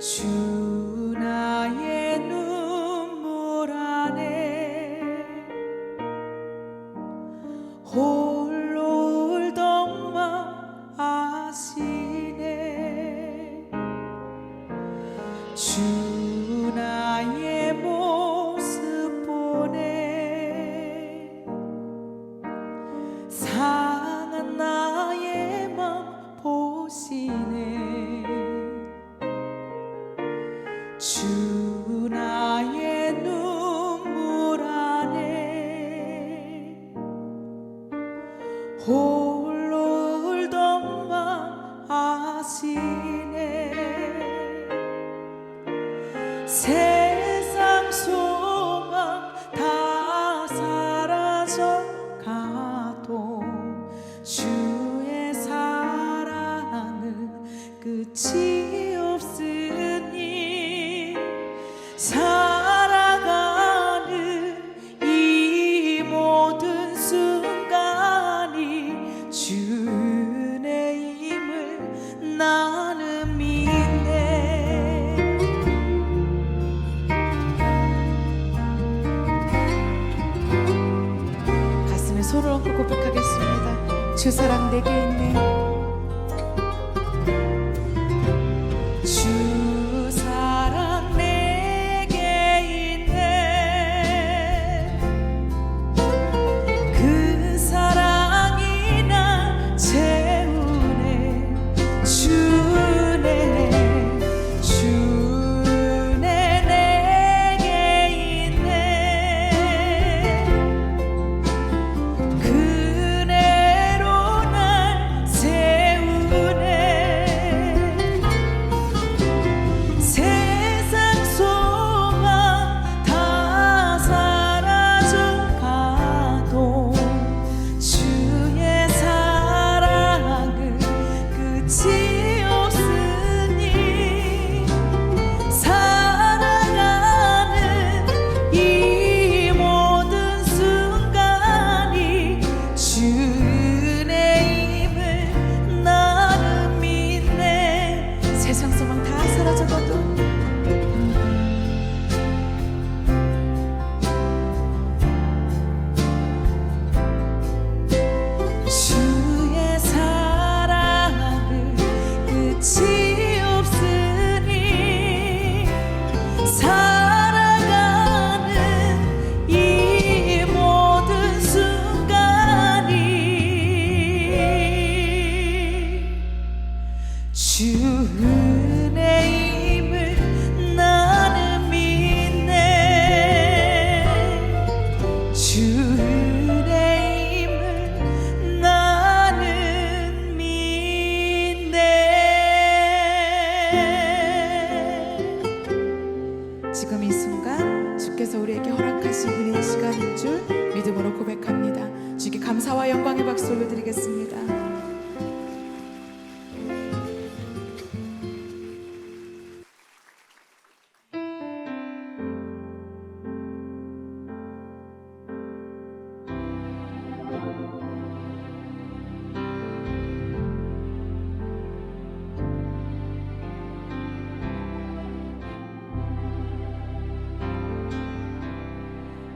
주 주의 사랑은 끝이 없으니 살아가는 이 모든 순간이 주의 힘을 나는 믿네 가슴에 손을 얹고 고백하겠습니다. 주 사랑 내게 있네. 지금 이 순간 주께서 우리에게 허락하신 은혜의 시간인 줄 믿음으로 고백합니다. 주께 감사와 영광의 박수 올려드리겠습니다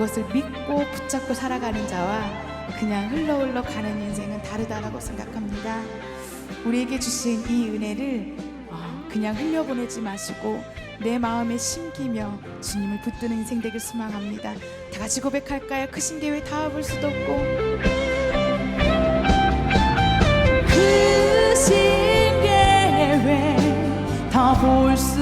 그것을 믿고 붙잡고 살아가는 자와 그냥 흘러 흘러 가는 인생은 다르다라고 생각합니다. 우리에게 주신 이 은혜를 어, 그냥 흘려보내지 마시고 내 마음에 심기며 주님을 붙드는 인생 되길 소망합니다. 다 같이 고백할까요? 크신 계획 다볼 수도 없고 크신 계획 다볼수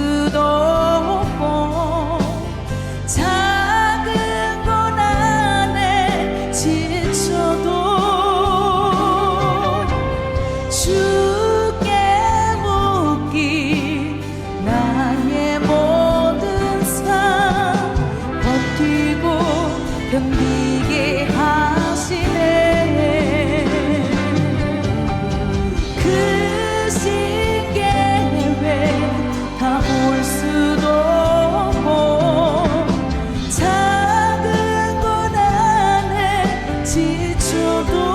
지쳐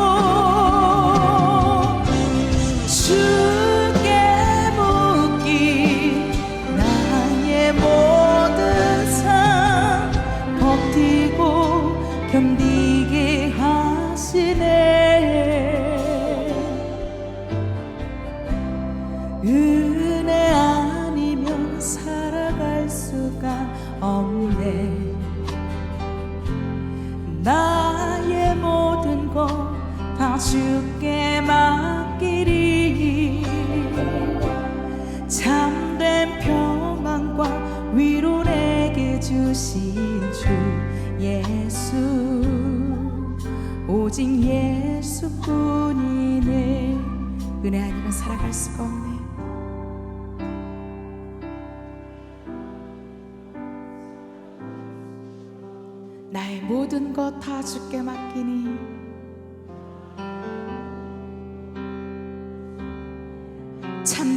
다 주께 맡기리. 참된 평안과 위로 내게 주신 주 예수 오직 예수뿐이네. 은혜 아니면 살아갈 수가 없네. 나의 모든 것 다 주께 맡기니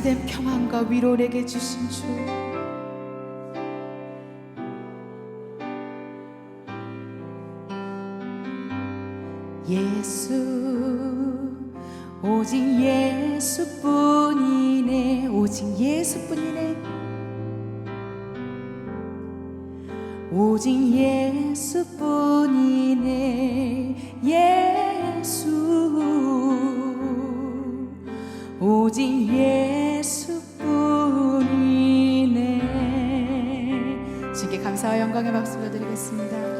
참된 평안과 위로 내게 주신 주. 예수 오직 예수뿐이네 오직 예수뿐이네. 오직 예수뿐이네 예수. 오직 예 감사와 영광의 박수를 드리겠습니다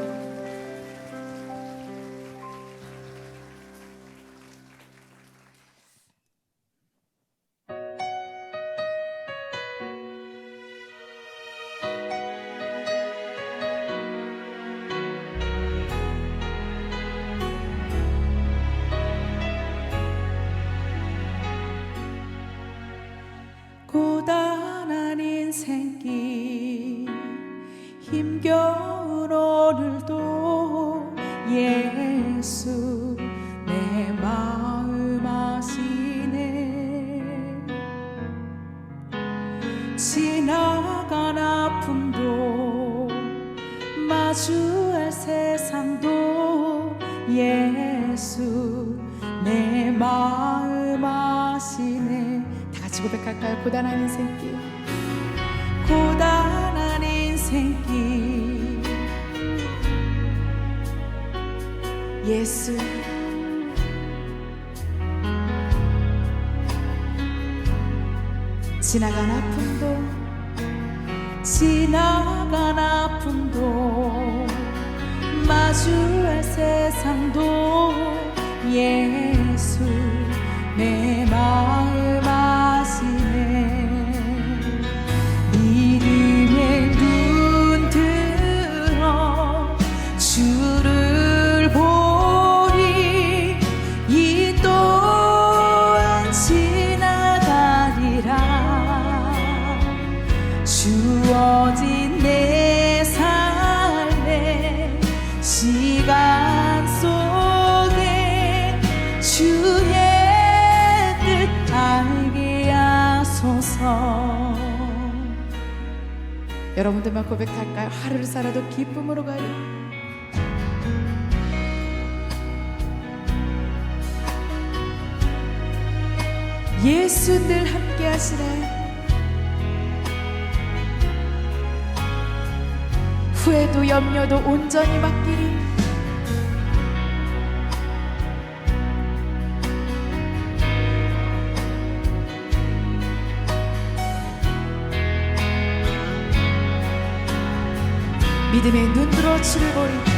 지나간 아픔도 마주할 세상도 예수 내 마음 아시네. 다 같이 고백할까요? 고단한 인생길. 고단한 인생길. 예수. 지나간 아픔도 지나간 아픔도 마주할 세상도 예 여러분들만 고백할까요? 하루를 살아도 기쁨으로 가리 예수 늘 함께 하시네 후회도 염려도 온전히 맡기리 믿음의 눈 들어 주를 보리 믿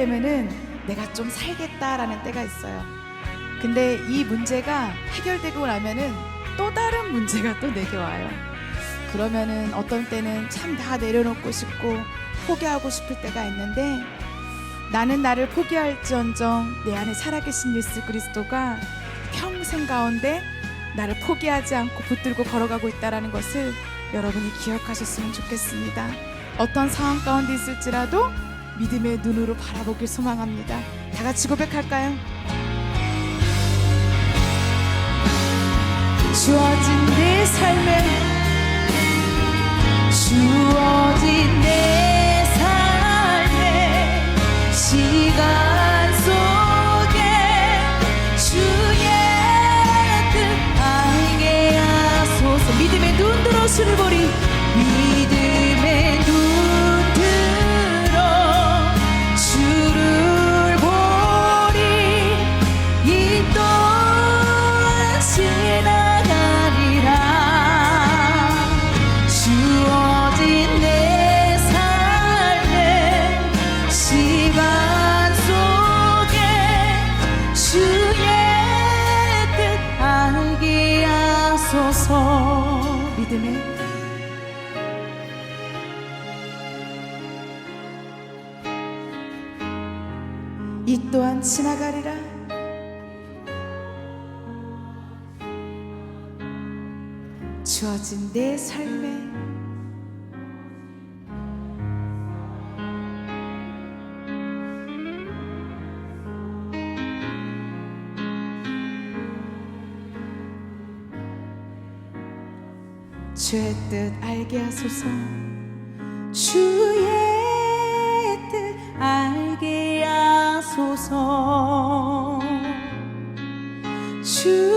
되면은 내가 좀 살겠다라는 때가 있어요. 근데 이 문제가 해결되고 나면은 또 다른 문제가 또 내게 와요. 그러면은 어떤 때는 참 다 내려놓고 싶고 포기하고 싶을 때가 있는데 나는 나를 포기할지언정 내 안에 살아계신 예수 그리스도가 평생 가운데 나를 포기하지 않고 붙들고 걸어가고 있다라는 것을 여러분이 기억하셨으면 좋겠습니다. 어떤 상황 가운데 있을지라도 믿음의 눈으로 바라보길 소망합니다. 다 같이 고백할까요? 주어진 내 삶에 주어진 내 삶에 시간 이 또한 지나가리라. 주어진 내 삶에 주의 뜻 알게 하소서. 주의 뜻 알게 하소서. 주